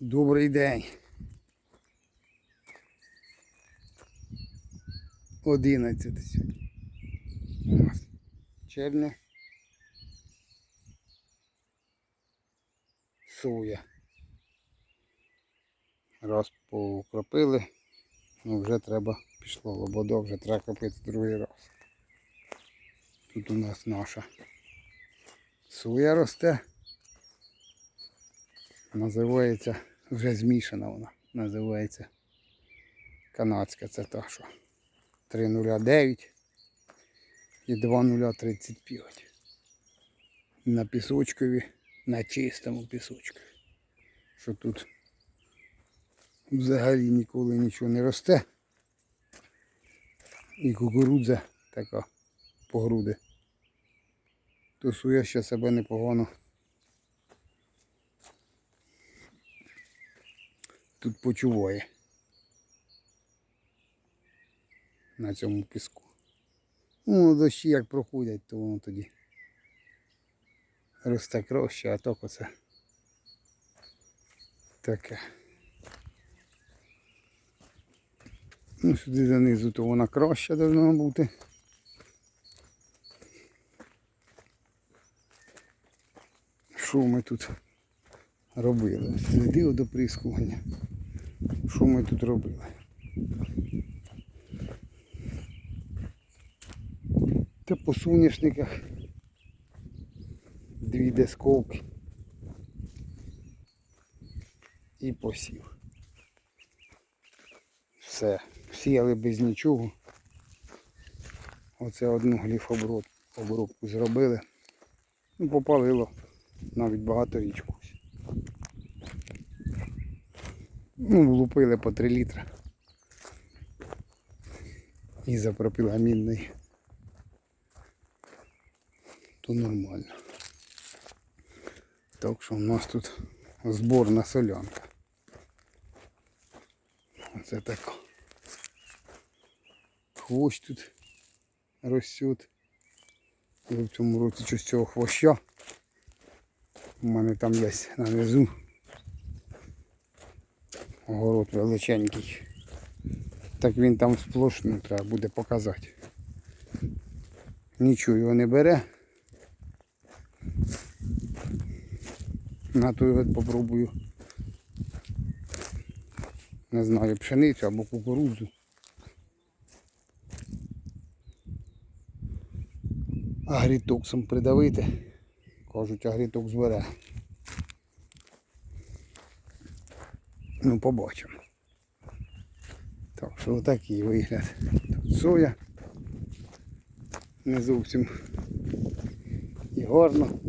Добрий день. 11 сьогодні. У нас червня. Соя. Раз покропили, ну вже треба пішло лободо, вже треба кропити другий раз. Тут у нас наша соя росте. Називається, вже змішана вона. Називається канадська, це та що 3,09 і 2,035. На пісочкові, на чистому пісочкові. Що тут взагалі ніколи нічого не росте. І кукурудза така по груди. То суя ще себе непогано. Тут почуває на цьому піску. Ну, дощі як проходять, то воно тоді росте краще, а так оце таке. Ну, сюди донизу, то вона краща повинна бути. Що ми тут робили? Сліди до прискування. Що ми тут робили? Та по соняшниках дві десковки і посів. Все, сіяли без нічого. Оце одну гліфоброд обробку зробили. Ну, попалило навіть багато річку. Ну, влупили по 3 літри. Із пропіламінної. То нормально. Так що у нас тут зборна солянка. Оце так. Хвощ тут ростет. І в цьому році щось цього хвоща. У мене там є нанизу. Огород величенький. Так він там сплошний, треба буде показати. Нічого його не бере. На той год попробую. Не знаю, пшеницю або кукурудзу. Агрітоксом придавити. Кажуть, агріток збере. Ну, побачимо. Так що отакий вигляд. Тут соя. Не зовсім і гарно.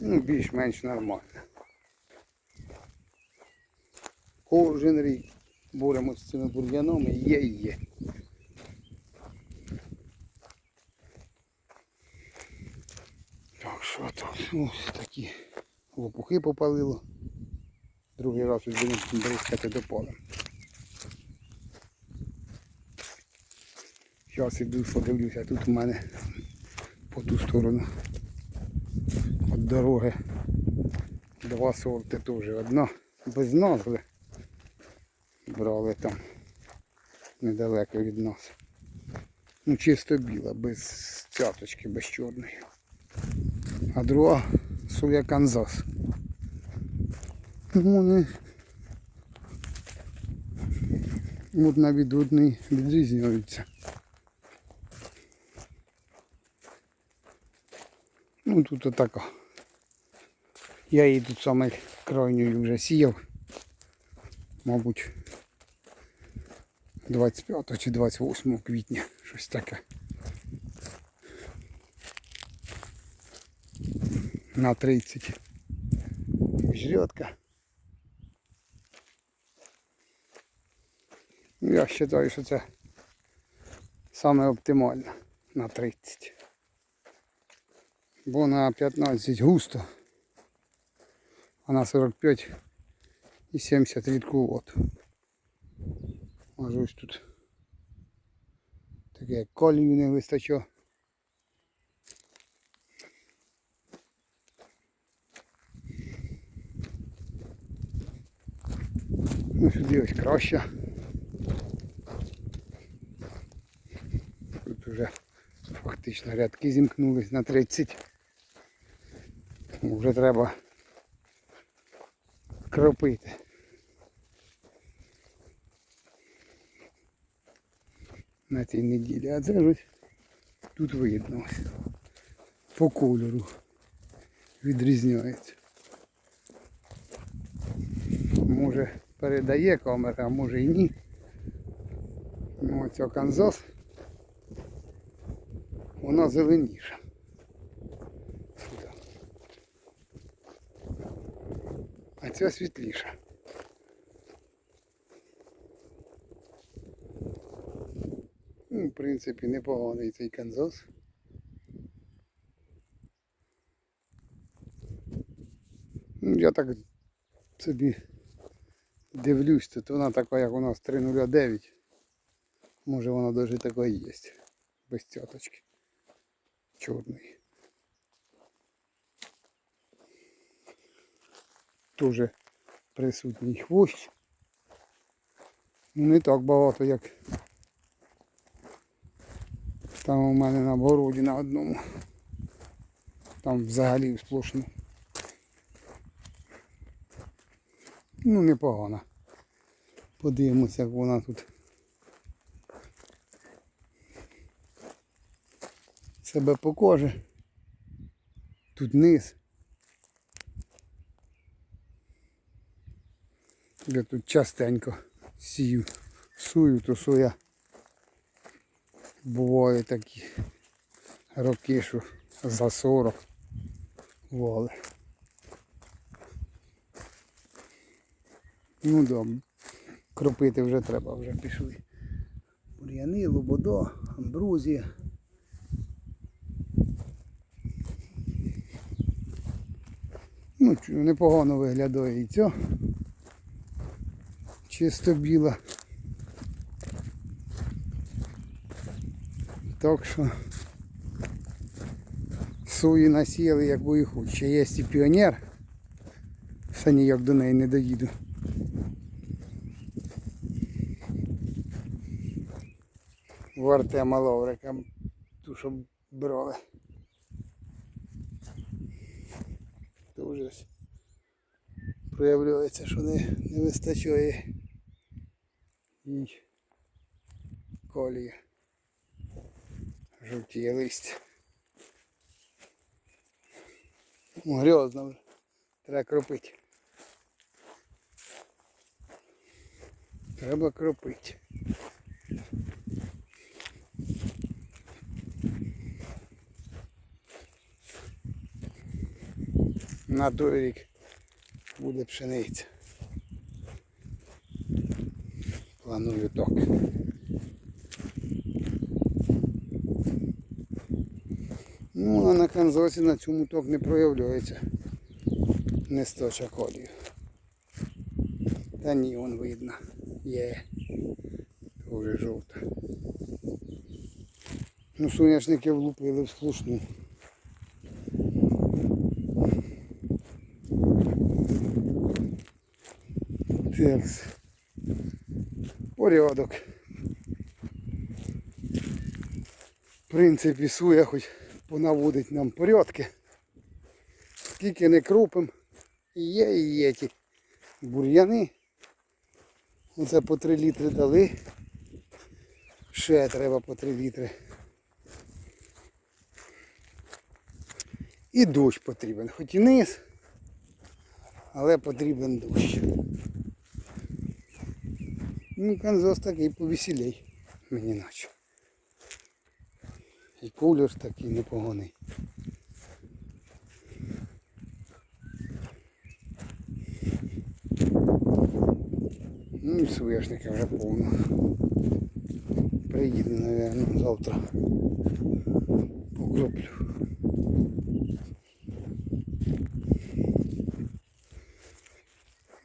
Ну, більш-менш нормально. Кожен рік боремося з цими бур'янами, є і є. Так що тут ось такі лопухи попалило. Другий раз ось будемо бризкати до поля. Зараз іду подивлюся, тут у мене по ту сторону від дороги два сорти теж. Одна без назви. Брали там недалеко від нас. Ну чисто біла, без цяточки, без чорної а друга соя Канзас. Ну, Вони одна від одної відрізняються. Ну тут отака. Я її тут саме крайньою вже сіяв. Мабуть 25 чи 28 квітня, щось таке. На 30. Жрётка. Ну, Я вважаю, що це саме оптимально на 30. Бо на 15 густо, а на 45 і 70 рідкувато. Може ось тут таке колію не вистачає. Ну сюди ось краще. Тут вже фактично рядки зімкнулись на 30. Ну, Вже треба кропити. На цій неділі. А це ось тут видно. По кольору відрізняється. Може передає камера, а може і ні. Ну оця канзас. Вона зеленіша. Сюди. А ця світліша. Ну, в принципі, непоганий цей канзас. Ну, я так собі дивлюсь, тут вона така, як у нас 309. Може вона навіть така і є. Без цяточки. Чорної. Тоже присутній хвощ. Ну не так багато, як там у мене на городі на одному. Там взагалі сплошно. Ну, непогано. Подивимося, як вона тут себе покаже. Тут низ. Я тут частенько сію, сую, то соя. Буває такі роки, що за 40 вали. Ну добре. Кропити вже треба, вже пішли. Бур'яни, лободо, амбрузія. Ну, непогано виглядає і ця. Чисто біла. Так що сої насіяли, як би і хоч. Ще є і піонер. Все ніяк до неї не доїду. В Артема Лаврика, ту, що брали. Вже проявляється, що не, не вистачає їй колії. Жовтіє листя. Ну, вже. Треба кропити. Треба кропити. На той рік буде пшениця. Планую так. Ну, а на канзасі на цьому ток не проявляється. Не сточа колію. Та ні, вон видно. Є. Дуже жовта. Ну, соняшники влупили в сплошну. Текс. Порядок. В принципі, суя хоч понаводить нам порядки. Скільки не крупим. Є, і є ті бур'яни. Оце по 3 літри дали. Ще треба по 3 літри. І дощ потрібен. Хоч і низ, але потрібен дощ. Ну, канзас такий повеселей, мені наче. І колір такий непоганий. Ну і соняшника вже повно. Приїду, мабуть, завтра. Покроплю.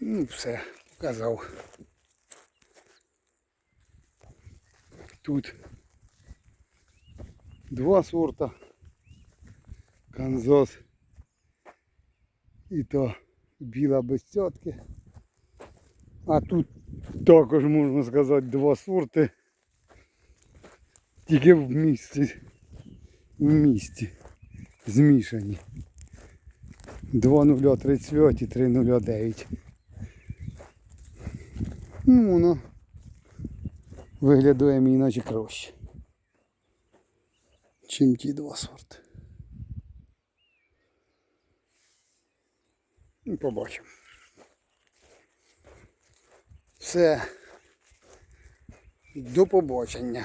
Ну все, показав. Тут два сорта. Канзас. І то біла без цятки. А тут Також можна сказати два сорти. Тільки в місті. В місті. Змішані. 2,035 і 3,09. Ну, воно виглядає мені наче краще. Чим ті два сорти. Ну, Побачимо. Все. До побачення.